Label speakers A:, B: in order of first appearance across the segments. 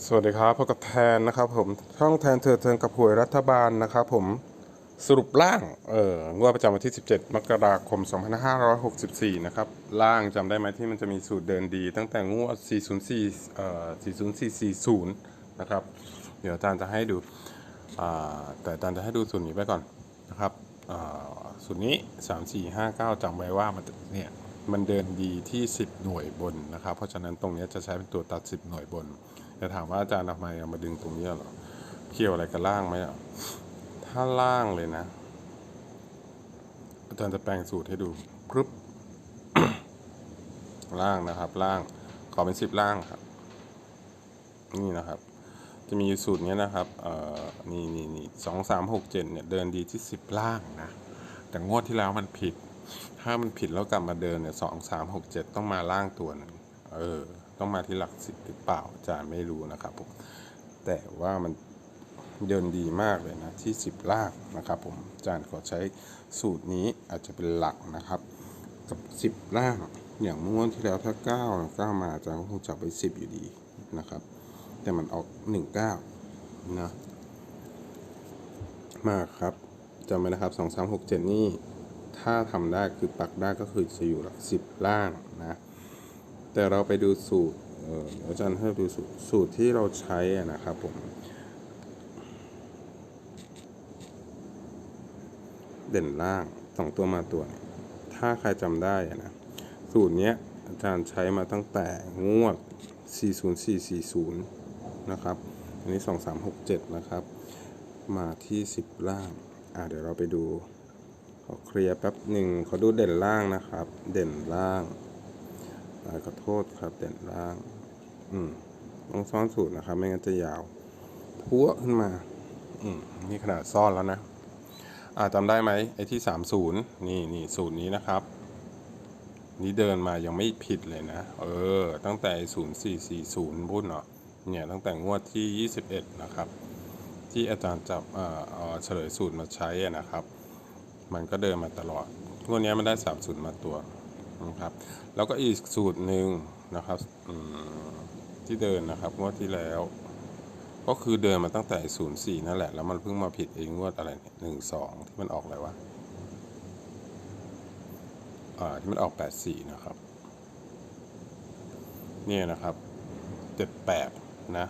A: สวัสดีครับพบกับแทนนะครับผมช่องแทนเธอเทินกับหวยรัฐบาลนะครับผมสรุปล่างเอองวดประจำวันที่ 17 มกราคม 2564 นะครับล่างจำได้ไหมที่มันจะมีสูตรเดินดี ตั้งแต่งวด 404เอ่อ40440 นะครับเดี๋ยวอาจารย์จะให้ดูอ่าแต่อาจารย์จะให้ดูสูตรนี้ไปก่อนนะครับอ่าสูตรนี้ 3 4 5 9จำไว้ว่ามันเนี่ย มันเดินดีที่ 10 หน่วยบนนะครับ เพราะฉะนั้นตรงนี้จะใช้เป็นตัวตัด 10 หน่วยบนจะถามว่าอาจารย์ทำไมเอามาดึงตรงนี้หรอเกี่ยวอะไรกับล่างไหมอะถ้าล่างเลยนะ อาจารย์จะแปลงสูตรให้ดูกรึบล่างนะครับ ล่างขอเป็นสิบล่างครับ นี่นะครับ จะมีสูตรนี้นะครับเอ่อนี่นี่นี่สองสามหกเจ็ดเนี่ยเดินดีที่สิบล่างนะแต่งวดที่แล้วมันผิด ถ้ามันผิดแล้วกลับมาเดินเนี่ยสองสามหกเจ็ดต้องมาล่างตัวหนึ่งเออ ต้องมาที่หลักสิบหรือเปล่าอาจารย์ไม่รู้นะครับผมแต่ว่ามันเดินดีมากเลยนะที่สิบล่างนะครับผมอาจารย์ขอใช้สูตรนี้อาจจะเป็นหลักนะครับ กับสิบล่างอย่างเมื่อวันที่แล้วถ้าเก้าเก้ามาอาจารย์ก็คงจับไปสิบอยู่ดีนะครับ แต่มันออกหนึ่งเก้านะมากครับจำไว้นะครับสองสามหกเจ็ดนี่ ถ้าทำได้คือปักได้ก็คือจะอยู่หลักสิบล่างนะ แต่เราไปดูสูตรเอออาจารย์ให้ดูสูตรสูตรที่เราใช้นะครับผม เด่นล่างสองตัวมาตัวเนี่ยถ้าใครจำได้นะ สูตรเนี้ยอาจารย์ใช้มาตั้งแต่งวด 40440 นะครับ อันนี้ 2367 นะครับ มาที่ 10 ล่าง อ่าเดี๋ยวเราไปดู ขอเคลียร์แป๊บหนึ่งขอดูเด่นล่างนะครับ เด่นล่างขอโทษครับ เด่นล่าง อืมต้องซ่อนสูตรนะครับ ไม่งั้นจะยาวพัวขึ้นมา อืมนี่ขนาดซ่อนแล้วนะ อ่าจำได้ไหมไอ้ที่30นี่นี่สูตรนี้นะครับ นี่เดินมายังไม่ผิดเลยนะ เออ ตั้งแต่0440บุ้นเนาะเนี่ยตั้งแต่งวดที่21นะครับ ที่อาจารย์จับเฉลยสูตรมาใช้นะครับ มันก็เดินมาตลอดงวดนี้มันได้3สูตรมาตัวนะครับ แล้วก็อีกสูตรหนึ่งนะครับที่เดินนะครับงวดที่แล้ว ก็คือเดินมาตั้งแต่04นั่นแหละ แล้วมันเพิ่งมาผิดเองงวดอะไรเนี่ยหนึ่งสองที่มันออกอะไรวะอ่าที่มันออก84นะครับ เนี่ยนะครับ78นะ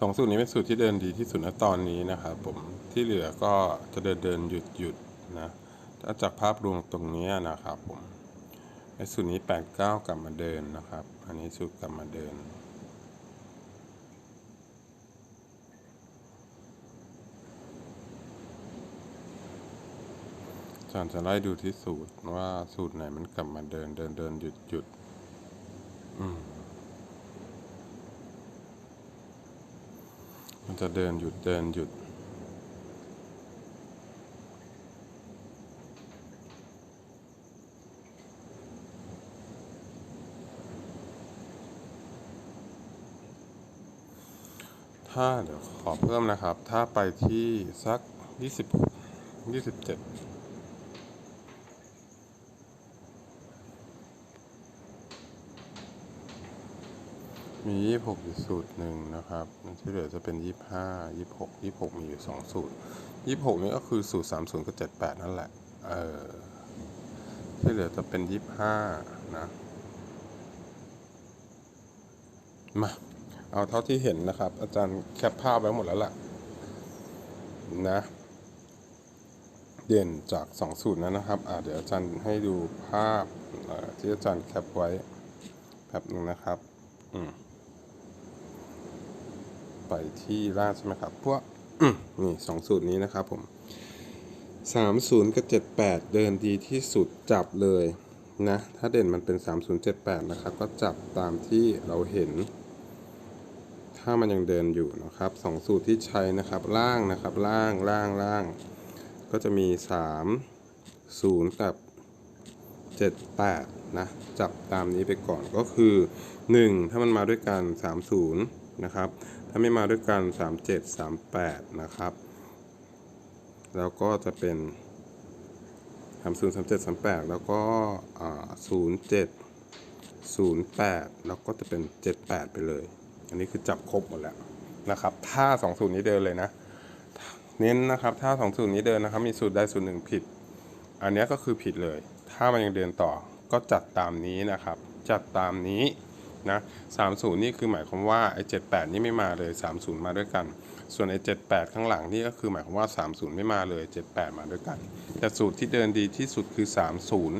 A: สองสูตรนี้เป็นสูตรที่เดินดีที่สุดณตอนนี้นะครับผมที่เหลือก็จะเดินเดินหยุดหยุดนะถ้าจากภาพรวมตรงนี้นะครับผมไอ้สูตรนี้89กลับมาเดินนะครับ อันนี้สูตรกลับมาเดินจารย์จะไล่ดูที่สูตรว่าสูตรไหนมันกลับมาเดินเดินเดินหยุดหยุด จะเดินหยุดเดินหยุด ถ้าเดี๋ยวขอเพิ่มนะครับ ถ้าไปที่สัก 20 27 มี 26 อยู่สูตรหนึ่งนะครับที่เหลือจะเป็น 25 26 26 มีอยู่ 2 สูตร 26 นี่ก็คือสูตร 30 กับ 78 นั่นแหละ เออ ที่เหลือจะเป็น 25 นะ มา เอาเท่าที่เห็นนะครับ อาจารย์แคปภาพไว้หมดแล้วล่ะ นะ เด่นจาก 2 สูตรนั้นนะครับ อ่าเดี๋ยวอาจารย์ให้ดูภาพที่อาจารย์แคปไว้แป๊บนึงนะครับอืม ไปที่ล่างใช่ไหมครับพวกนี่สองสูตรนี้นะครับผมสามศูนย์กับเจ็ดแปดเดินดีที่สุดจับเลยนะ ถ้าเด่นมันเป็นสามศูนย์เจ็ดแปดนะครับ ก็จับตามที่เราเห็น ถ้ามันยังเดินอยู่นะครับสองสูตรที่ใช้นะครับ ล่างนะครับ ล่างล่างล่าง ก็จะมีสามศูนย์กับเจ็ดแปดนะ จับตามนี้ไปก่อนก็คือหนึ่งถ้ามันมาด้วยกันสามศูนย์นะครับาไม่มาด้วยกัน 3 7 3 8 นะครับ แล้วก็จะเป็น3 0 3 7 3 8 แล้วก็0 7 0 8 แล้วก็จะเป็น 7 8 ไปเลย อันนี้คือจับครบหมดแล้วนะครับ ถ้าสองสูตรนี้เดินเลยนะ เน้นนะครับ ถ้าสองสูตรนี้เดินนะครับ มีสูตรใดสูตรหนึ่งผิด อันนี้ก็คือผิดเลย ถ้ามันยังเดินต่อ ก็จัดตามนี้นะครับ จัดตามนี้ นะสามศูนย์นี่คือหมายความว่าไอ้เจ็ดแปดนี่ไม่มาเลยสามศูนย์มาด้วยกัน ส่วนไอ้เจ็ดแปดข้างหลังนี่ก็คือหมายความว่าสามศูนย์ไม่มาเลยเจ็ดแปดมาด้วยกัน แต่สูตรที่เดินดีที่สุดคือสามศูนย์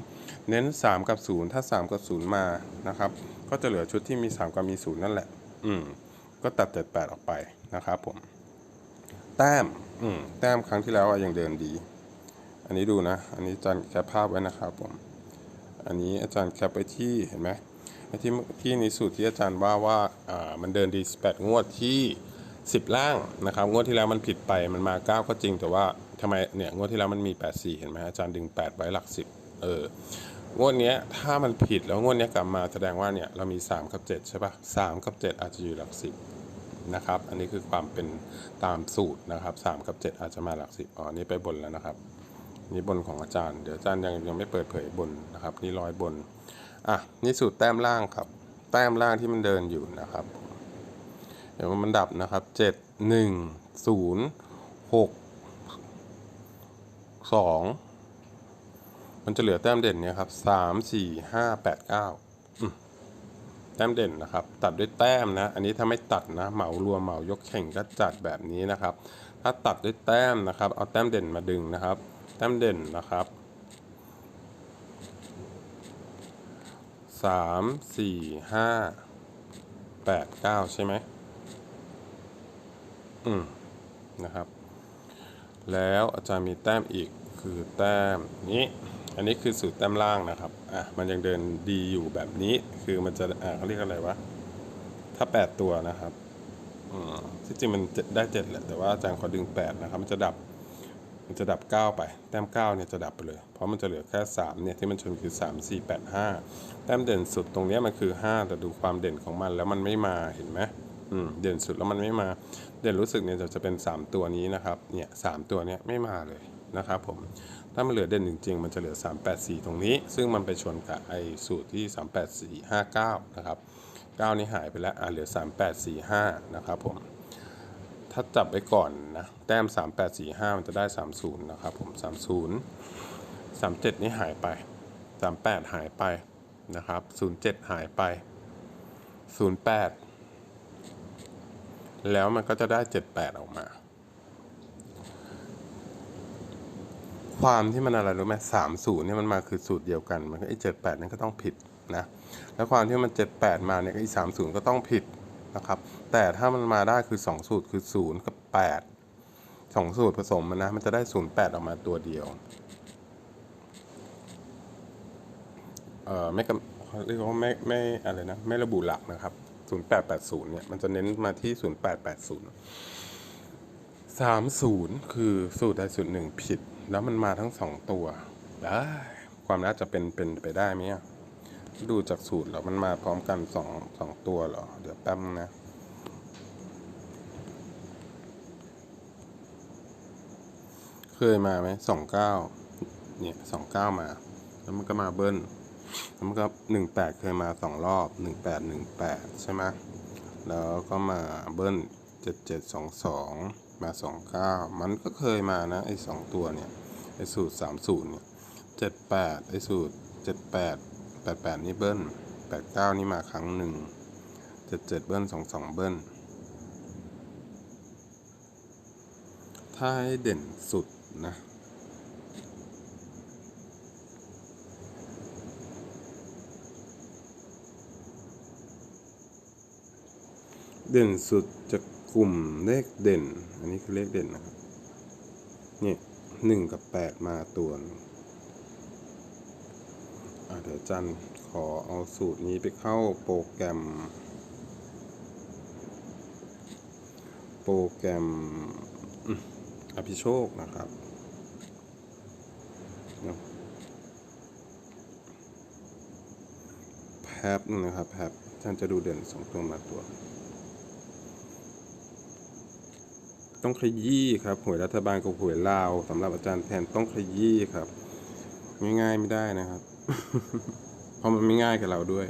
A: เน้นสามกับศูนย์ถ้าสามกับศูนย์มานะครับ ก็จะเหลือชุดที่มีสามกับมีศูนย์นั่นแหละ อืม ก็ตัดเจ็ดแปดออกไปนะครับผม แต้ม อืม แต้มครั้งที่แล้วยังเดินดี อันนี้ดูนะ อันนี้อาจารย์แคปภาพไว้นะครับผม อันนี้อาจารย์แคปไปที่เห็นไหม ที่ที่ในสูตรที่อาจารย์ว่าว่าอ่ามันเดินดี18งวดที่ 10 ล่างนะครับ งวดที่แล้วมันผิดไปมันมา 9 ก็จริงแต่ว่าทำไมเนี่ยงวดที่แล้วมันมี 84 เห็นไหมอาจารย์ดึง 8 ไว้หลัก 10 เอองวดนี้ถ้ามันผิดแล้วงวดนี้กลับมาแสดงว่าเนี่ยเรามี 3 กับ 7 ใช่ปะ3กับ 7 อาจจะอยู่หลัก 10 นะครับ อันนี้คือความเป็นตามสูตรนะครับ 3 กับ 7 อาจจะมาหลัก 10 อ๋ออันนี้ไปบนแล้วนะครับ นี่บนของอาจารย์ เดี๋ยวอาจารย์ยังยังไม่เปิดเผยบนนะครับ นี่ร้อยบน อะนี่สูตรแต้มล่างครับ แต้มล่างที่มันเดินอยู่นะครับ เดี๋ยวมันดับนะครับเจ็ดหนึ่งศูนย์หกสองมันจะเหลือแต้มเด่นเนี่ยครับสามสี่ห้าแปดเก้าแต้มเด่นนะครับ ตัดด้วยแต้มนะ อันนี้ถ้าไม่ตัดนะ เหมารวมเหมายกแข่งก็จัดแบบนี้นะครับ ถ้าตัดด้วยแต้มนะครับ เอาแต้มเด่นมาดึงนะครับ แต้มเด่นนะครับ สามสี่ห้าแปดเก้าใช่ไหมอืมนะครับ แล้วอาจารย์มีแต้มอีกคือแต้มนี้อันนี้คือสูตรแต้มล่างนะครับ อะ มันยังเดินดีอยู่แบบนี้ คือมันจะ อ่าเขาเรียกอะไรวะ ถ้า 8 ตัวนะครับ อืมที่จริงมันจะได้7แหละ แต่ว่าอาจารย์ขอดึง 8 นะครับ มันจะดับ มันจะดับ 9 ไป แต้ม9เนี่ยจะดับไปเลย เพราะมันจะเหลือแค่ 3 เนี่ยที่มันชนคือ 3 4 8 5 แต้มเด่นสุดตรงนี้มันคือ 5 แต่ดูความเด่นของมันแล้วมันไม่มาเห็นไหมอืมเด่นสุดแล้วมันไม่มา เด่นรู้สึกเนี่ยจะจะเป็น 3 ตัวนี้นะครับ เนี่ยสามตัวเนี้ยไม่มาเลยนะครับผม ถ้ามันเหลือเด่นจริงๆ มันจะเหลือ 384 ตรงนี้ ซึ่งมันไปชนกับไอ้สูตรที่ 38459 นะครับ 9 นี้หายไปแล้วอะเหลือ 3845 นะครับผม ถ้าจับไว้ก่อนนะแต้ม 3845 มันจะได้ 30 นะครับผม 30 37 นี่หายไป 38 หายไปนะครับ 07 หายไป 08 แล้วมันก็จะได้ 78 ออกมา ความที่มันอะไรรู้ไหมสามสูตรเนี่ยมันมาคือสูตรเดียวกัน มันก็ไอ้เจ็ดแปดนั่นก็ต้องผิดนะ แล้วความที่มันเจ็ดแปดมาเนี่ยไอ้สามศูนย์ก็ต้องผิด นะครับ แต่ถ้ามันมาได้คือสองสูตรคือศูนย์กับแปดสองสูตรผสมมันนะมันจะได้ศูนย์แปดออกมาตัวเดียวเอ่อไม่กำเขาเรียกว่าไม่ไม่อะไรนะไม่ระบุหลักนะครับศูนย์แปดแปดศูนย์เนี่ยมันจะเน้นมาที่ศูนย์แปดแปดศูนย์สามศูนย์คือสูตรใดสูตรหนึ่งผิด แล้วมันมาทั้งสองตัวได้ความน่าจะเป็นเป็นไปได้ไหมอะ ดูจากสูตรแล้วมันมาพร้อมกันสองสองตัวเหรอ เดี๋ยวแป๊บนึงนะ เคยมาไหมสองเก้าเนี่ยสองเก้ามา แล้วมันก็มาเบิ้ลแล้วมันก็หนึ่งแปดเคยมาสองรอบหนึ่งแปดหนึ่งแปดใช่ไหมแล้วก็มาเบิ้ลเจ็ดเจ็ดสองสองมาสองเก้ามันก็เคยมานะไอ้สองตัวเนี่ยไอ้สูตรสามสูตรเนี่ยเจ็ดแปดไอ้สูตรเจ็ดแปด แปดแปดนี่เบิ้ลแปดเก้านี่มาครั้งหนึ่งเจ็ดเจ็ดเบิ้ลสองสองเบิ้ล ถ้าให้เด่นสุดนะ เด่นสุดจากลุ่มเลขเด่น อันนี้คือเลขเด่นนะครับ นี่หนึ่งกับแปดมาตัวนึง เดี๋ยวจันขอเอาสูตรนี้ไปเข้าโปรแกรม โปรแกรมอภิโชคนะครับนะแป๊บนึงนะครับแป๊บท่านจะดูเด่นสองตัวมาตัว ต้องขยี้ครับหวยรัฐบาลกับหวยลาวสำหรับอาจารย์แทนต้องขยี้ครับ ง่ายๆไม่ได้นะครับ เพราะมันไม่ง่ายกับเราด้วย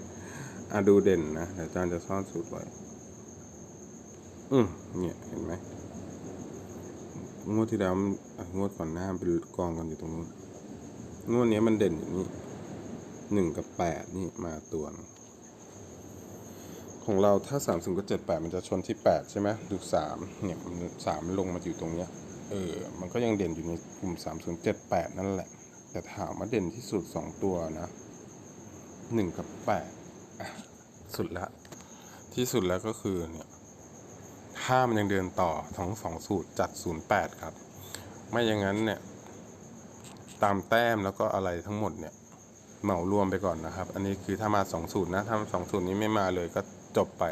A: อะดูเด่นนะเดี๋ยวอาจารย์จะซ่อนสูตรไว้อืมเนี่ยเห็นไหมงวดที่แล้วมันงวดก่อนหน้ามันเป็นกองกันอยู่ตรงนู้นงวดนี้มันเด่นอยู่นี่หนึ่งกับแปดนี่มาตัวนึงของเราถ้าสามศูนย์กับเจ็ดแปดมันจะชนที่แปดใช่ไหมดูสามเนี่ยมันสามลงมาอยู่ตรงเนี้ยเออ มันก็ยังเด่นอยู่ในกลุ่มสามศูนย์เจ็ดแปดนั่นแหละ แต่ถามว่าเด่นที่สุดสองตัวนะหนึ่งกับแปดสุดละที่สุดแล้วก็คือเนี่ยถ้ามันยังเดินต่อทั้งสองสูตรจัด08ครับ ไม่อย่างนั้นเนี่ย ตามแต้มแล้วก็อะไรทั้งหมดเนี่ยเหมารวมไปก่อนนะครับ อันนี้คือถ้ามา2สูตรนะถ้าสองสูตรนี้ไม่มาเลยก็จบไป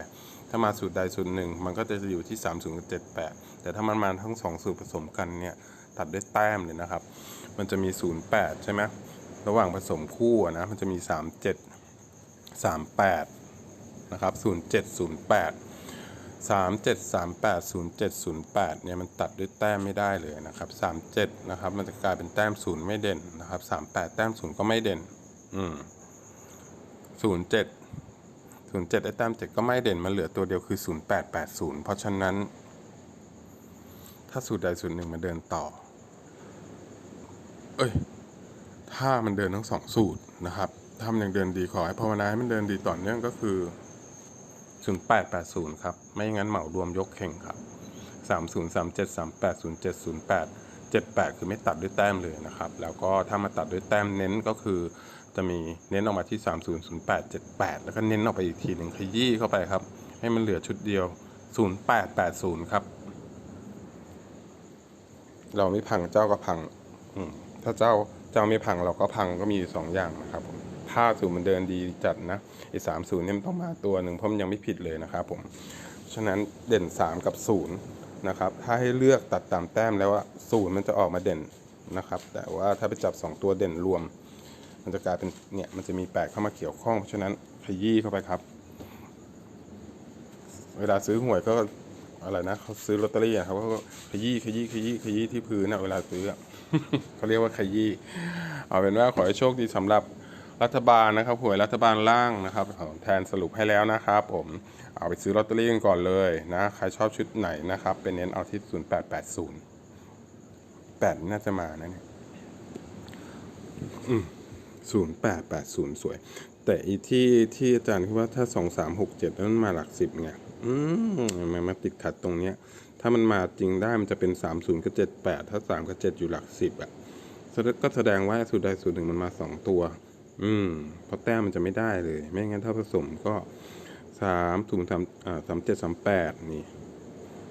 A: ถ้ามาสูตรใดสูตรหนึ่ง มันก็จะอยู่ที่3 0กับ78แต่ถ้ามันมาทั้ง2สูตรผสมกันเนี่ย ตัดด้วยแต้มเลยนะครับ มันจะมี 08 ใช่ไหมระหว่างผสมคู่นะมันจะมี 37 38 นะครับ 0708 3738 0708 เนี่ยมันตัดด้วยแต้มไม่ได้เลยนะครับ 37 นะครับ มันจะกลายเป็นแต้มศูนย์ไม่เด่นนะครับ 38 แต้มศูนย์ก็ไม่เด่น อืม07 07ไอ้แต้ม7ก็ไม่เด่น มันเหลือตัวเดียวคือ 0880 เพราะฉะนั้น ถ้าสูตรใดสูตรหนึ่งมันเดินต่อ เอ้ย ถ้ามันเดินทั้งสองสูตรนะครับ ถ้ามันยังเดินดีขอให้ภาวนาให้มันเดินดีต่อเนื่องก็คือ0880ครับ ไม่งั้นเหมารวมยกเข่งครับ 30 37 38 07 08 78 คือไม่ตัดด้วยแต้มเลยนะครับ แล้วก็ถ้ามาตัดด้วยแต้มเน้นก็คือ จะมีเน้นออกมาที่ 30 08 78 แล้วก็เน้นออกไปอีกทีหนึ่งขยี้เข้าไปครับ ให้มันเหลือชุดเดียว 0880 ครับ เราไม่พังเจ้าก็พัง อืม ถ้าเจ้าเจ้าไม่พังเราก็พังก็มีอยู่สองอย่างนะครับผมถ้าศูนย์มันเดินดีจัดนะไอ้สามศูนย์เนี่ยมันต้องมาตัวหนึ่งเพราะมันยังไม่ผิดเลยนะครับผมฉะนั้นเด่นสามกับศูนย์นะครับ ถ้าให้เลือกตัดตามแต้มแล้วว่าศูนย์มันจะออกมาเด่นนะครับ แต่ว่าถ้าไปจับสองตัวเด่นรวม มันจะกลายเป็นเนี่ยมันจะมีแปดเข้ามาเกี่ยวข้องเพราะฉะนั้นขยี้เข้าไปครับ เวลาซื้อหวยก็ อะไรนะเขาซื้อลอตเตอรี่อะครับเขาก็ขยี้ขยี้ขยี้ขยี้ที่พื้นอะเวลาซื้อเขาเรียกว่าขยี้เอาเป็นว่าขอให้โชคดีสำหรับรัฐบาลนะครับหวยรัฐบาลล่างนะครับแทนสรุปให้แล้วนะครับ ผมเอาไปซื้อลอตเตอรี่กันก่อนเลยนะใครชอบชุดไหนนะครับ เป็นเน้นเอาที่ 0880 8 น่าจะมานะเนี่ยศูนย์แปดแปดศูนย์สวย แต่อีที่ที่อาจารย์คิดว่าถ้าสองสามหกเจ็ดแล้วมันมาหลักสิบไงอืมมันมาติดขัดตรงเนี้ย ถ้ามันมาจริงได้มันจะเป็นสามศูนย์กับเจ็ดแปดถ้าสามกับเจ็ดอยู่หลักสิบอะก็แสดงว่าสูตรใดสูตรหนึ่งมันมาสองตัว อืมเพราะแต้มมันจะไม่ได้เลย ไม่งั้นถ้าผสมก็สามศูนย์สามอ่าสามเจ็ดสามแปดนี่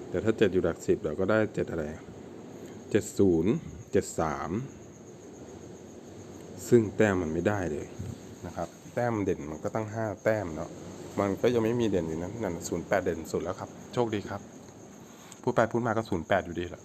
A: แต่ถ้าเจ็ดอยู่หลักสิบเราก็ได้เจ็ดอะไรเจ็ดศูนย์เจ็ดสามซึ่งแต้มมันไม่ได้เลยนะครับ แต้มเด่นมันก็ตั้ง 5 แต้มเนาะมันก็ยังไม่มีเด่นอยู่นะนั่นศูนย์แปดเด่นสุดแล้วครับ โชคดีครับ พูดไปพูดมาก็ศูนย์แปดอยู่ดีแหละ